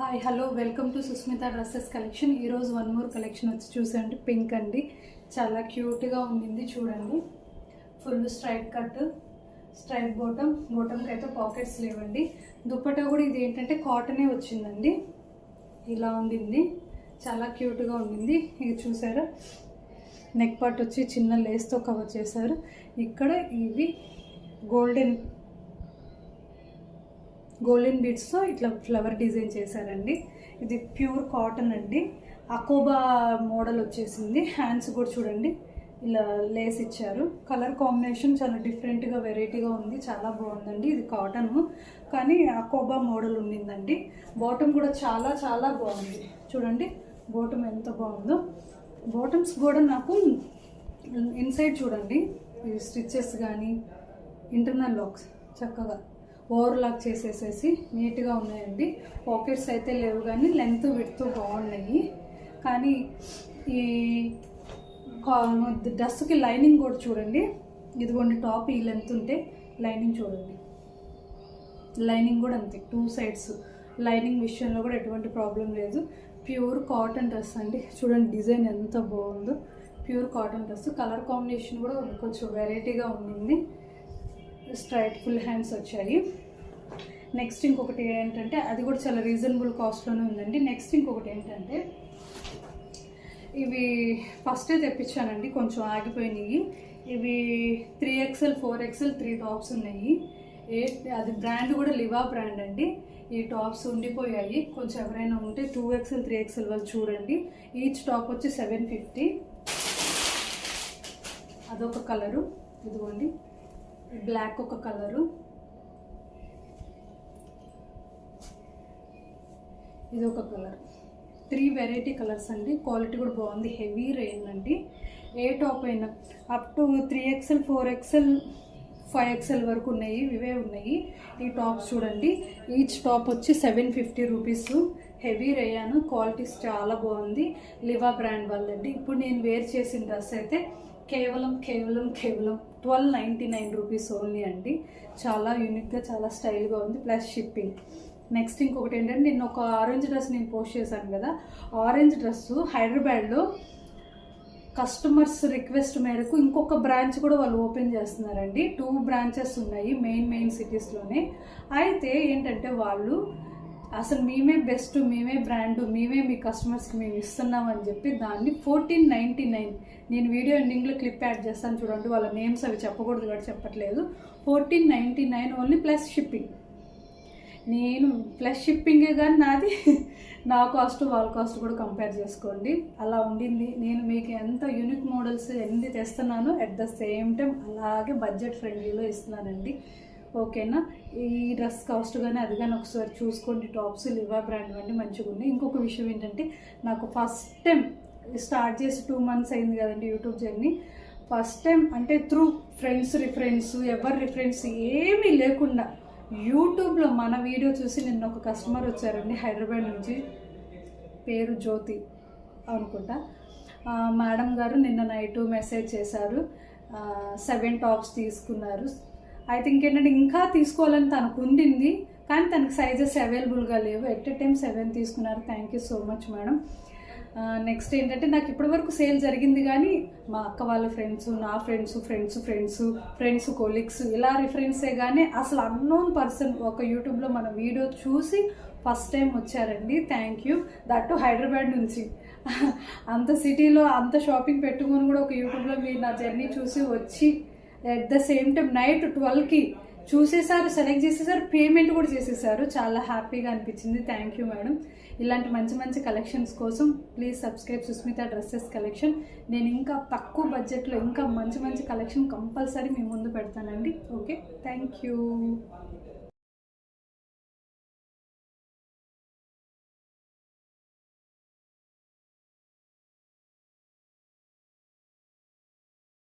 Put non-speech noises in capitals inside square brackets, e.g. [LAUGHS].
Hi hello welcome to Susmita dresses collection ఈరోజు one more collection వచ్చి చూసండి pink అండి. చాలా క్యూట్గా ఉండింది చూడండి. Full straight cut straight bottom బాటమ్కి అయితే పాకెట్స్ లేవండి. దుప్పటా కూడా ఇది ఏంటంటే కాటనే వచ్చిందండి. ఇలా ఉండింది. చాలా క్యూట్గా ఉండింది. ఇది చూసారా? నెక్ పార్ట్ వచ్చి చిన్న లేస్తో కవర్ చేశారు. ఇక్కడ ఇవి గోల్డెన్ గోల్డెన్ బీడ్స్తో ఇట్లా ఫ్లవర్ డిజైన్ చేశారండి. ఇది ప్యూర్ కాటన్ అండి. అకోబా మోడల్ వచ్చేసింది. హ్యాండ్స్ కూడా చూడండి. ఇలా లేస్ ఇచ్చారు. కలర్ కాంబినేషన్ చాలా డిఫరెంట్గా వెరైటీగా ఉంది. చాలా బాగుందండి ఇది కాటన్. కానీ అకోబా మోడల్ ఉండిందండి బాటమ్ కూడా చాలా చాలా బాగుంది. చూడండి బాటమ్ ఎంత బాగుందో. బాటమ్స్ కూడా నాకు ఇన్సైడ్ చూడండి. ఈ స్టిచ్చెస్ కానీ ఇంటర్నల్ లాక్స్ చక్కగా. ఓవర్లాక్ చేసేసేసి నీట్గా ఉన్నాయండి. పాకెట్స్ అయితే లేవు కానీ లెంత్ విడుతూ బాగున్నాయి కానీ ఈ డ్రెస్కి లైనింగ్ కూడా చూడండి. ఇదిగోండి టాప్ ఈ లెంత్ ఉంటే లైనింగ్ చూడండి. లైనింగ్ కూడా అంతే టూ సైడ్స్. లైనింగ్ విషయంలో కూడా ఎటువంటి ప్రాబ్లం లేదు. ప్యూర్ కాటన్ డ్రెస్ అండి. చూడండి డిజైన్ ఎంత బాగుందో pure cotton dress. Colour combination కూడా కొంచెం వెరైటీగా ఉండింది. స్ట్రైట్ ఫుల్ హ్యాండ్స్ వచ్చాయి. నెక్స్ట్ ఇంకొకటి ఏంటంటే అది కూడా చాలా రీజనబుల్ కాస్ట్లోనే ఉందండి. నెక్స్ట్ ఇంకొకటి ఏంటంటే ఇవి ఫస్టే తెప్పించానండి కొంచెం ఆగిపోయినాయి. ఇవి three XL four XL three tops ఉన్నాయి. ఏ అది బ్రాండ్ కూడా లివా బ్రాండ్ అండి. ఈ టాప్స్ ఉండిపోయాయి. కొంచెం ఎవరైనా ఉంటే టూ ఎక్స్ఎల్ త్రీ ఎక్స్ఎల్ వాళ్ళు చూడండి. ఈచ్ టాప్ వచ్చి సెవెన్ ఫిఫ్టీ అదొక కలరు ఇదిగోండి. బ్లాక్ ఒక కలరు. ఇది ఒక కలర్. త్రీ వెరైటీ కలర్స్ అండి. క్వాలిటీ కూడా బాగుంది. హెవీ రేంజ్ అండి. ఏ టాప్ అయినా up to three XL four XL five XL వరకు ఉన్నాయి. ఇవే ఉన్నాయి. ఈ టాప్స్ చూడండి. ఈచ్ టాప్ వచ్చి seven fifty rupees. Heavy rayon qualities చాలా బాగుంది. లివా బ్రాండ్ వాళ్ళండి ఇప్పుడు నేను వేర్ చేసిన డ్రెస్ అయితే కేవలం కేవలం కేవలం twelve ninety nine rupees only అండి. చాలా యూనిక్గా చాలా స్టైల్గా ఉంది ప్లస్ షిప్పింగ్. నెక్స్ట్ ఇంకొకటి ఏంటంటే నిన్న ఒక ఆరెంజ్ డ్రెస్ నేను పోస్ట్ చేశాను కదా. ఆరెంజ్ డ్రెస్ హైదరాబాద్లో కస్టమర్స్ రిక్వెస్ట్ మేరకు ఇంకొక బ్రాంచ్ కూడా వాళ్ళు ఓపెన్ చేస్తున్నారండి. టూ బ్రాంచెస్ ఉన్నాయి మెయిన్ మెయిన్ సిటీస్లోనే. అయితే ఏంటంటే వాళ్ళు అసలు మేమే బెస్ట్ మేమే బ్రాండ్ మేమే మీ కస్టమర్స్కి మేము ఇస్తున్నాం అని చెప్పి దాన్ని ఫోర్టీన్ నైంటీ నైన్ నేను వీడియో ఎండింగ్లో క్లిప్ యాడ్ చేస్తాను చూడండి వాళ్ళ నేమ్స్ అవి చెప్పకూడదు కూడా చెప్పట్లేదు. Fourteen ninety nine only plus shipping నేను ప్లస్ షిప్పింగే కానీ నాది నా కాస్ట్ వాళ్ళ కాస్ట్ కూడా కంపేర్ చేసుకోండి. అలా ఉండింది. నేను మీకు ఎంత యూనిక్ మోడల్స్ ఎన్ని తెస్తున్నానో అట్ ద సేమ్ టైం అలాగే బడ్జెట్ ఫ్రెండ్లీలో ఇస్తున్నానండి. ఓకేనా? ఈ డ్రెస్ కాస్ట్ కానీ అది కానీ ఒకసారి చూసుకోండి. టాప్స్ లివా బ్రాండ్ అండి మంచిగా ఉన్నాయి. ఇంకొక విషయం ఏంటంటే నాకు ఫస్ట్ టైం స్టార్ట్ చేసి టూ మంత్స్ అయింది కదండి యూట్యూబ్ జర్నీ. ఫస్ట్ టైం అంటే త్రూ ఫ్రెండ్స్ రిఫరెన్స్ ఎవరి రిఫరెన్స్ ఏమీ లేకుండా యూట్యూబ్లో మన వీడియో చూసి నిన్న ఒక కస్టమర్ వచ్చారండి హైదరాబాద్ నుంచి. పేరు జ్యోతి అనుకుంటా. మేడం గారు నిన్న నైట్ మెసేజ్ చేశారు. సెవెన్ టాప్స్ తీసుకున్నారు. ఐ థింక్ ఏంటంటే ఇంకా తీసుకోవాలని తనకు ఉండింది కానీ తనకి సైజెస్ అవైలబుల్గా లేవు. ఎట్ ఎ టైం సెవెన్ తీసుకున్నారు. Thank you so much madam next ఏంటంటే నాకు ఇప్పటివరకు సేల్ జరిగింది కానీ మా అక్క వాళ్ళ ఫ్రెండ్స్ నా friends friends friends friends colleagues ఇలా రిఫరెన్సే కానీ అసలు అన్నోన్ పర్సన్ ఒక యూట్యూబ్లో మన వీడియో చూసి ఫస్ట్ టైం వచ్చారండి. థ్యాంక్ యూ దట్టు హైదరాబాద్ నుంచి. [LAUGHS] అంత సిటీలో అంత షాపింగ్ పెట్టుకొని కూడా ఒక యూట్యూబ్లో మీరు నా జర్నీ చూసి వచ్చి at the same time night ట్వెల్వ్కి చూసేసారు సెలెక్ట్ చేసేసారు పేమెంట్ కూడా చేసేసారు. చాలా హ్యాపీగా అనిపించింది. థ్యాంక్ యూ మేడం ఇలాంటి మంచి మంచి కలెక్షన్స్ కోసం please subscribe Susmita dresses collection నేను ఇంకా తక్కువ బడ్జెట్లో ఇంకా మంచి మంచి కలెక్షన్ కంపల్సరీ మీ ముందు పెడతానండి. Okay thank you